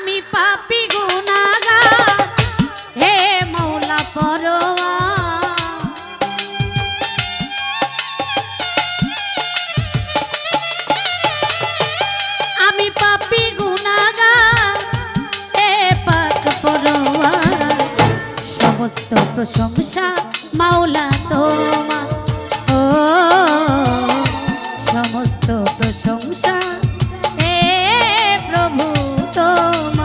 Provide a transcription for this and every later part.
আমি পাপি গুনাগা হে মৌলা পরোয়া। আমি পাপি গুনাগা হে পাক পরোয়া। সমস্ত প্রশংসা মাওলা তোমার। ও, সমস্ত প্রশংসা হে প্রভু Oh.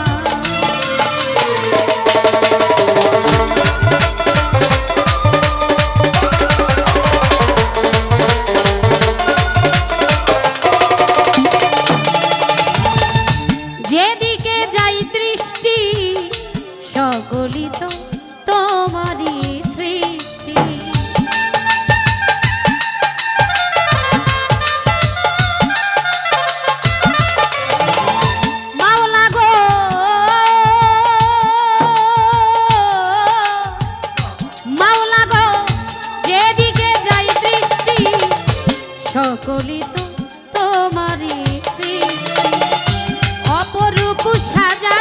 সকলি তো তোমারই সৃষ্টি। অপরূপ সাজা